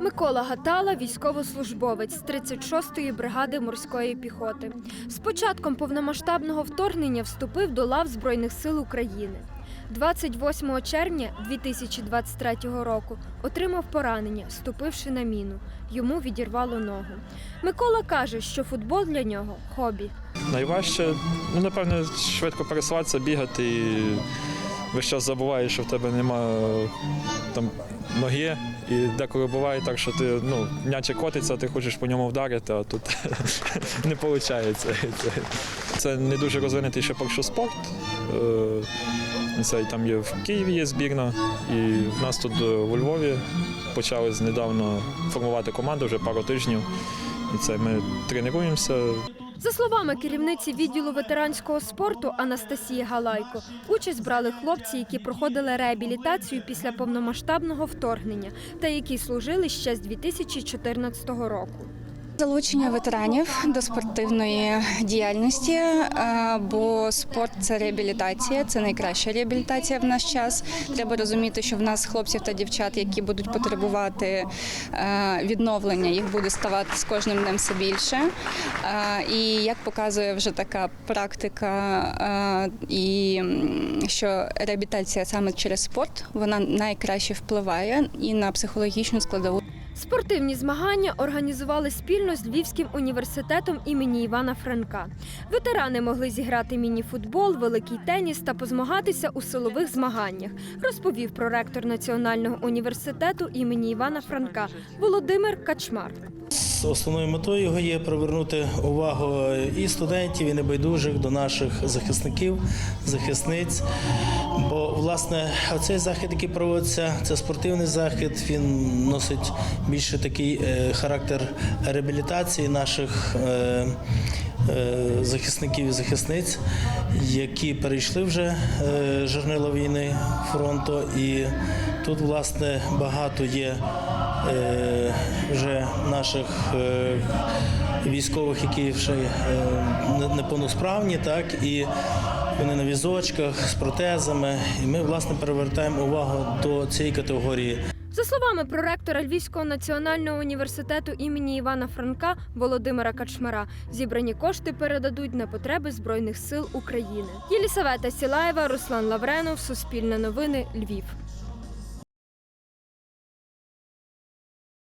Микола Гатала військовослужбовець 36-ї бригади морської піхоти. З початком повномасштабного вторгнення вступив до лав Збройних сил України. 28 червня 2023 року отримав поранення, ступивши на міну. Йому відірвало ногу. Микола каже, що футбол для нього хобі. Найважче, ну, напевне, швидко пересуватися, бігати і весь час забуваєш, що в тебе нема там ноги. І деколи буває так, що ти ну, м'ячик котиться, ти хочеш по ньому вдарити, а тут не виходить. Це, не дуже розвинутий ще що спорт. Е, Це там є в Києві є збірна, і в нас тут е, у Львові почали недавно формувати команду вже пару тижнів. І це ми тренуємося, За словами керівниці відділу ветеранського спорту Анастасії Галайко, участь брали хлопці, які проходили реабілітацію після повномасштабного вторгнення та які служили ще з 2014 року. Залучення ветеранів до спортивної діяльності, е, бо спорт це реабілітація, це найкраща реабілітація в наш час. Треба розуміти, що в нас хлопців та дівчат, які будуть потребувати е, відновлення, їх буде ставати з кожним днем все більше. Е, І як показує вже така практика, і що реабілітація саме через спорт вона найкраще впливає і на психологічну складову. Спортивні змагання організували спільно з Львівським університетом імені Івана Франка. Ветерани могли зіграти міні-футбол, великий теніс та позмагатися у силових змаганнях, розповів проректор Національного університету імені Івана Франка Володимир Качмар. Основною метою його є привернути увагу і студентів, і небайдужих до наших захисників, захисниць. Бо, власне, цей захід, який проводиться, це спортивний захід. Він носить більше такий е, характер реабілітації наших. е, е, Захисників і захисниць, які перейшли вже е, війни фронту, і тут власне багато є вже наших е, військових, які вже е, не- неповносправні, так і вони на візочках з протезами. І ми власне привертаємо увагу до цієї категорії. За словами проректора Львівського національного університету імені Івана Франка Володимира Качмара, зібрані кошти передадуть на потреби Збройних сил України. Єлісавета Сілаєва, Руслан Лавренов, Суспільне новини, Львів.